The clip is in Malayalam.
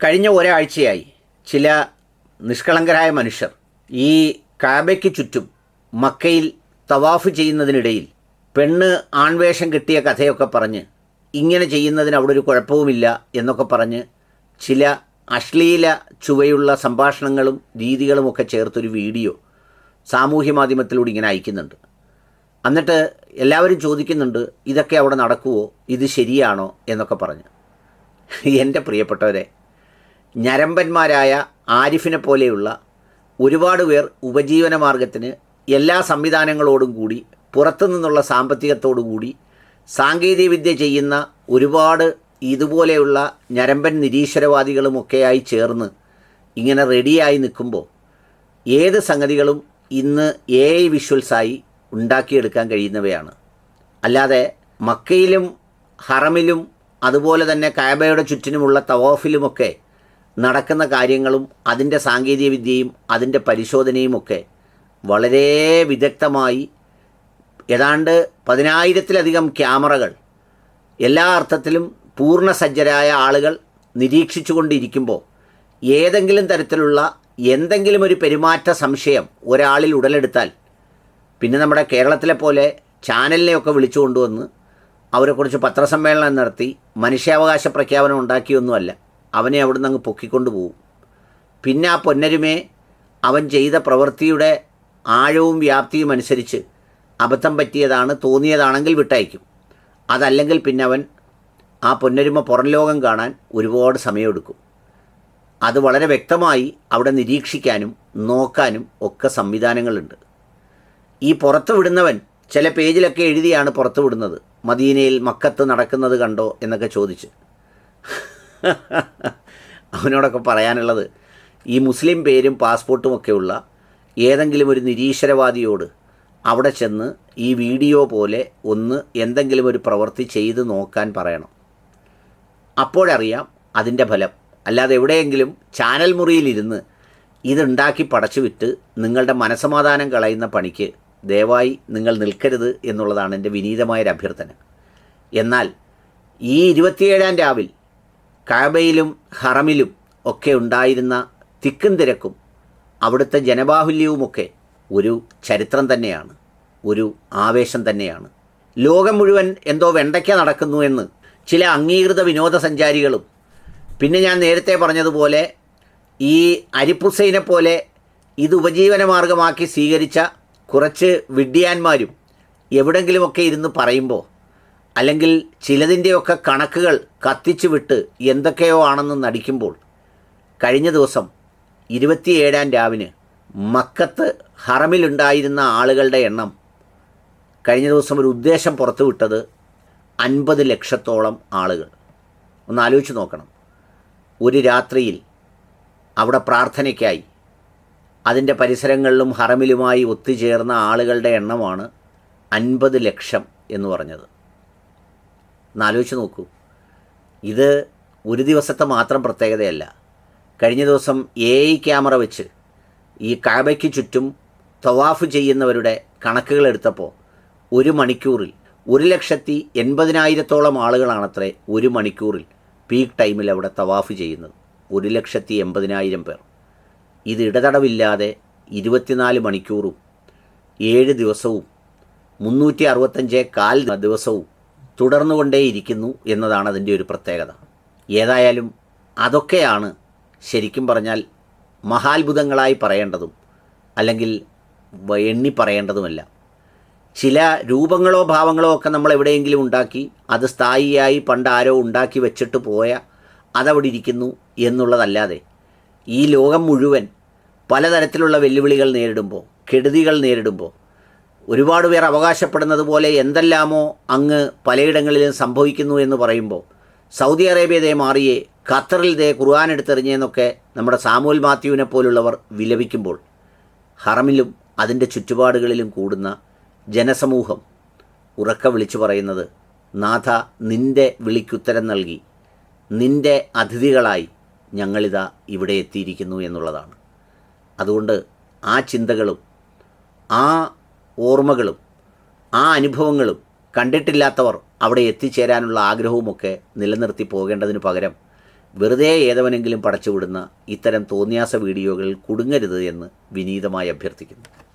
കഴിഞ്ഞ ഒരാഴ്ചയായി ചില നിഷ്കളങ്കരായ മനുഷ്യർ ഈ കാബയ്ക്ക് ചുറ്റും മക്കയിൽ തവാഫ് ചെയ്യുന്നതിനിടയിൽ പെണ്ണ് ആൺവേഷം കിട്ടിയ കഥയൊക്കെ പറഞ്ഞ് ഇങ്ങനെ ചെയ്യുന്നതിന് അവിടെ ഒരു കുഴപ്പവുമില്ല എന്നൊക്കെ പറഞ്ഞ് ചില അശ്ലീല ചുവയുള്ള സംഭാഷണങ്ങളും രീതികളുമൊക്കെ ചേർത്തൊരു വീഡിയോ സാമൂഹ്യ മാധ്യമത്തിലൂടെ ഇങ്ങനെ അയക്കുന്നുണ്ട്. എന്നിട്ട് എല്ലാവരും ചോദിക്കുന്നുണ്ട് ഇതൊക്കെ അവിടെ നടക്കുമോ ഇത് ശരിയാണോ? എന്നൊക്കെ പറഞ്ഞ്. എന്റെ പ്രിയപ്പെട്ടവരെ ഞരമ്പന്മാരായ ആരിഫിനെ പോലെയുള്ള ഒരുപാട് പേർ ഉപജീവന മാർഗത്തിന് എല്ലാ സംവിധാനങ്ങളോടും കൂടി പുറത്തു നിന്നുള്ള സാമ്പത്തികത്തോടു കൂടി സാങ്കേതികവിദ്യ ചെയ്യുന്ന ഒരുപാട് ഇതുപോലെയുള്ള ഞരമ്പൻ നിരീശ്വരവാദികളുമൊക്കെയായി ചേർന്ന് ഇങ്ങനെ റെഡിയായി നിൽക്കുമ്പോൾ ഏത് സംഗതികളും ഇന്ന് എ ഐ വിഷ്വൽസായി ഉണ്ടാക്കിയെടുക്കാൻ കഴിയുന്നവയാണ്. അല്ലാതെ മക്കയിലും ഹറമിലും അതുപോലെ തന്നെ കാബയുടെ ചുറ്റിനുമുള്ള തവാഫിലുമൊക്കെ നടക്കുന്ന കാര്യങ്ങളും അതിന്റെ സാങ്കേതികവിദ്യയും അതിന്റെ പരിശോധനയുമൊക്കെ വളരെ വിദഗ്ധമായി ഏതാണ്ട് പതിനായിരത്തിലധികം ക്യാമറകൾ എല്ലാ അർത്ഥത്തിലും പൂർണസജ്ജരായ ആളുകൾ നിരീക്ഷിച്ചു കൊണ്ടിരിക്കുമ്പോൾ ഏതെങ്കിലും തരത്തിലുള്ള എന്തെങ്കിലും ഒരു പെരുമാറ്റ സംശയം ഒരാളിൽ ഉടലെടുത്താൽ പിന്നെ നമ്മുടെ കേരളത്തിലെ പോലെ ചാനലിനെയൊക്കെ വിളിച്ചു കൊണ്ടുവന്ന് അവരെക്കുറിച്ച് പത്രസമ്മേളനം നടത്തി മനുഷ്യാവകാശ പ്രഖ്യാപനം ഉണ്ടാക്കിയൊന്നുമല്ല. അവനെ അവിടുന്ന് അങ്ങ് പൊക്കിക്കൊണ്ടു പോവും. പിന്നെ ആ പൊന്നരുമേ അവൻ ചെയ്ത പ്രവൃത്തിയുടെ ആഴവും വ്യാപ്തിയും അനുസരിച്ച് അബദ്ധം പറ്റിയതാണ് തോന്നിയതാണെങ്കിൽ വിട്ടയക്കും. അതല്ലെങ്കിൽ പിന്നെ അവൻ ആ പൊന്നരുമ പുറം ലോകം കാണാൻ ഒരുപാട് സമയമെടുക്കും. അത് വളരെ വ്യക്തമായി അവിടെ നിരീക്ഷിക്കാനും നോക്കാനും ഒക്കെ സംവിധാനങ്ങളുണ്ട്. ഈ പുറത്തു വിടുന്നവൻ ചില പേജിലൊക്കെ എഴുതിയാണ് പുറത്തു വിടുന്നത്. മദീനയിൽ മക്കത്ത് നടക്കുന്നത് കണ്ടോ എന്നൊക്കെ ചോദിച്ച്. അവനോടൊക്കെ പറയാനുള്ളത് ഈ മുസ്ലിം പേരും പാസ്പോർട്ടും ഒക്കെയുള്ള ഏതെങ്കിലും ഒരു നിരീശ്വരവാദിയോട് അവിടെ ചെന്ന് ഈ വീഡിയോ പോലെ ഒന്ന് എന്തെങ്കിലും ഒരു പ്രവൃത്തി ചെയ്ത് നോക്കാൻ പറയണം. അപ്പോഴറിയാം അതിന്റെ ഫലം. അല്ലാതെ എവിടെയെങ്കിലും ചാനൽ മുറിയിലിരുന്ന് ഇതുണ്ടാക്കി പടച്ചു വിറ്റ് നിങ്ങളുടെ മനസമാധാനം കളയുന്ന പണിക്ക് ദയവായി നിങ്ങൾ നിൽക്കരുത് എന്നുള്ളതാണ് എന്റെ വിനീതമായൊരു അഭ്യർത്ഥന എന്നാൽ ഈ ഇരുപത്തിയേഴാം രാവിൽ കാബയിലും ഹറമിലും ഒക്കെ ഉണ്ടായിരുന്ന തിക്കും തിരക്കും അവിടുത്തെ ജനബാഹുല്യവുമൊക്കെ ഒരു ചരിത്രം തന്നെയാണ് ഒരു ആവേശം തന്നെയാണ്. ലോകം മുഴുവൻ എന്തോ വെണ്ടയ്ക്ക നടക്കുന്നു എന്ന് ചില അംഗീകൃത വിനോദസഞ്ചാരികളും പിന്നെ ഞാൻ നേരത്തെ പറഞ്ഞതുപോലെ ഈ അരിപ്പുസൈനെ പോലെ ഇത് ഉപജീവന മാർഗമാക്കി സ്വീകരിച്ച കുറച്ച് വിഡ്ഢിയാന്മാരും എവിടെങ്കിലുമൊക്കെ ഇരുന്ന് പറയുമ്പോൾ അല്ലെങ്കിൽ ചിലതിന്റെയൊക്കെ കണക്കുകൾ കത്തിച്ചു വിട്ട് എന്തൊക്കെയോ ആണെന്ന് നടിക്കുമ്പോൾ കഴിഞ്ഞ ദിവസം ഇരുപത്തിയേഴാം രാവിന് മക്കത്ത് ഹറമിലുണ്ടായിരുന്ന ആളുകളുടെ എണ്ണം കഴിഞ്ഞ ദിവസം ഒരു ഉദ്ദേശം പുറത്തുവിട്ടത് അൻപത് ലക്ഷത്തോളം ആളുകൾ. ഒന്ന് ആലോചിച്ച് നോക്കണം. ഒരു രാത്രിയിൽ അവിടെ പ്രാർത്ഥനയ്ക്കായി അതിന്റെ പരിസരങ്ങളിലും ഹറമിലുമായി ഒത്തുചേർന്ന ആളുകളുടെ എണ്ണമാണ് അൻപത് ലക്ഷം എന്ന് പറഞ്ഞത്. ഒന്നാലോചിച്ച് നോക്കൂ. ഇത് ഒരു ദിവസത്തെ മാത്രം പ്രത്യേകതയല്ല. കഴിഞ്ഞ ദിവസം എ ഐ ക്യാമറ വെച്ച് ഈ കാബയ്ക്ക് ചുറ്റും തവാഫ് ചെയ്യുന്നവരുടെ കണക്കുകൾ എടുത്തപ്പോൾ ഒരു മണിക്കൂറിൽ ഒരു ലക്ഷത്തി എൺപതിനായിരത്തോളം ആളുകളാണത്രേ ഒരു മണിക്കൂറിൽ പീക്ക് ടൈമിൽ അവിടെ തവാഫ് ചെയ്യുന്നത്. ഒരു ലക്ഷത്തി എൺപതിനായിരം പേർ. ഇത് ഇടതടവില്ലാതെ ഇരുപത്തിനാല് മണിക്കൂറും ഏഴ് ദിവസവും മുന്നൂറ്റി അറുപത്തഞ്ച് കാൽ ദിവസവും തുടർന്നുകൊണ്ടേയിരിക്കുന്നു എന്നതാണ് അതിന്റെ ഒരു പ്രത്യേകത. ഏതായാലും അതൊക്കെയാണ് ശരിക്കും പറഞ്ഞാൽ മഹാത്ഭുതങ്ങളായി പറയേണ്ടതും അല്ലെങ്കിൽ എണ്ണി പറയേണ്ടതുമല്ല. ചില രൂപങ്ങളോ ഭാവങ്ങളോ ഒക്കെ നമ്മൾ എവിടെയെങ്കിലും ഉണ്ടാക്കി അത് സ്ഥായിയായി പണ്ട് ആരോ ഉണ്ടാക്കി വെച്ചിട്ട് പോയ അതവിടെ ഇരിക്കുന്നു എന്നുള്ളതല്ലാതെ ഈ ലോകം മുഴുവൻ പലതരത്തിലുള്ള വെല്ലുവിളികൾ നേരിടുമ്പോൾ കെടുതികൾ നേരിടുമ്പോൾ ഒരുപാട് പേർ അവകാശപ്പെടുന്നത് പോലെ എന്തെല്ലാമോ അങ്ങ് പലയിടങ്ങളിലും സംഭവിക്കുന്നു എന്ന് പറയുമ്പോൾ സൗദി അറേബ്യ ദേ മാറിയേ ഖത്തറിൽ ദേ ഖുർആൻ എടുത്തെറിഞ്ഞെന്നൊക്കെ നമ്മുടെ സാമൂൽ മാത്യുവിനെ പോലുള്ളവർ വിലപിക്കുമ്പോൾ ഹറമിലും അതിന്റെ ചുറ്റുപാടുകളിലും കൂടുന്ന ജനസമൂഹം ഉറക്ക വിളിച്ചു പറയുന്നത് നാഥ നിന്റെ വിളിക്കുത്തരം നൽകി. നിന്റെ അതിഥികളായി ഞങ്ങളിതാ ഇവിടെ എത്തിയിരിക്കുന്നു എന്നുള്ളതാണ്. അതുകൊണ്ട് ആ ചിന്തകളും ആ ഓർമ്മകളും ആ അനുഭവങ്ങളും കണ്ടിട്ടില്ലാത്തവർ അവിടെ എത്തിച്ചേരാനുള്ള ആഗ്രഹവുമൊക്കെ നിലനിർത്തി പോകേണ്ടതിന് പകരം വെറുതെ ഏതവനെങ്കിലും പടച്ചുവിടുന്ന ഇത്തരം തോന്നിയാസ വീഡിയോകളിൽ കുടുങ്ങരുത് എന്ന് വിനീതമായി അഭ്യർത്ഥിക്കുന്നു.